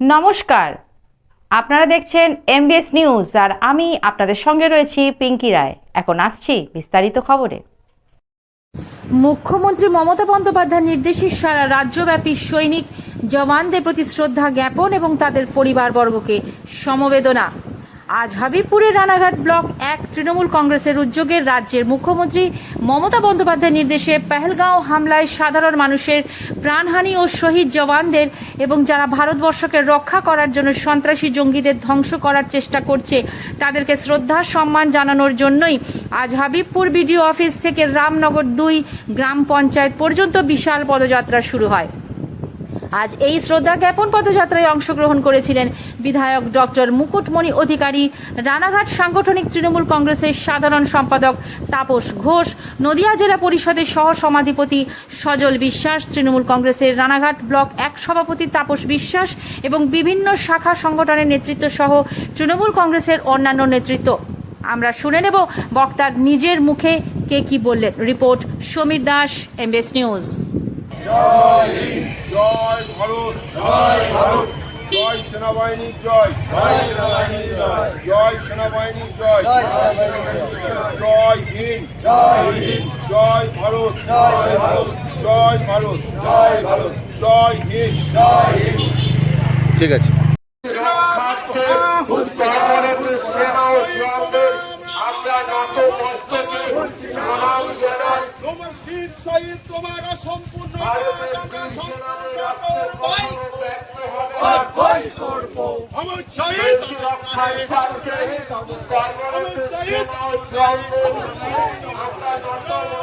নমস্কার। আপনারা দেখছেন এমবিএস নিউজ আর আমি আপনাদের সঙ্গে রয়েছি পিঙ্কি রায়। এখন আসছি বিস্তারিত খবরে। মুখ্যমন্ত্রী মমতা বন্দ্যোপাধ্যায়ের নির্দেশে সারা রাজ্যব্যাপী সৈনিক জওয়ানদের প্রতি শ্রদ্ধা জ্ঞাপন এবং তাদের পরিবারবর্গকে সমবেদনা। আজ হাবিবপুরের রানাঘাট ব্লক এক তৃণমূল কংগ্রেসের উদ্যোগে রাজ্যের মুখ্যমন্ত্রী মমতা বন্দ্যোপাধ্যায়ের নির্দেশে পেহেলগাঁও হামলায় সাধারণ মানুষের প্রাণহানি ও শহীদ জওয়ানদের এবং যারা ভারতবর্ষকে রক্ষা করার জন্য সন্ত্রাসী জঙ্গিদের ধ্বংস করার চেষ্টা করছে, তাদেরকে শ্রদ্ধা, সম্মান জানানোর জন্যই আজ হাবিবপুর বিডিও অফিস থেকে রামনগর দুই গ্রাম পঞ্চায়েত পর্যন্ত বিশাল পদযাত্রা শুরু হয়। আজ এই শ্রদ্ধা জ্ঞাপন পদযাত্রায় অংশগ্রহণ করেছিলেন বিধায়ক ডক্টর মুকুটমণি অধিকারী, রানাঘাট সাংগঠনিক তৃণমূল কংগ্রেসের সাধারণ সম্পাদক তাপস ঘোষ, নদিয়া জেলা পরিষদের সহ সমাধিপতি সজল বিশ্বাস, তৃণমূল কংগ্রেসের রানাঘাট ব্লক এক সভাপতি তাপস বিশ্বাস এবং বিভিন্ন শাখা সংগঠনের নেতৃত্ব সহ তৃণমূল কংগ্রেসের অন্যান্য নেতৃত্ব। আমরা শুনে নেব বক্তার নিজের মুখে কে কি বললেন। Report Samir Das, MBS news. জয় ভারত। জয় ভারত। জয় সেনাবাহিনীর জয়। জয় সেনাবাহিনীর জয়। জয় সেনাবাহিনীর জয়। জয় সেনাবাহিনীর জয়। হিন্দ। জয় হিন্দ। জয় ভারত। জয় ভারত। জয় ভারত। জয় ভারত। জয় হিন্দ। জয় হিন্দ। ঠিক আছে। শহীদ তোমার অসম্পূর্ণ আমার শহীদ রক্ষায় স্বার্থে আমার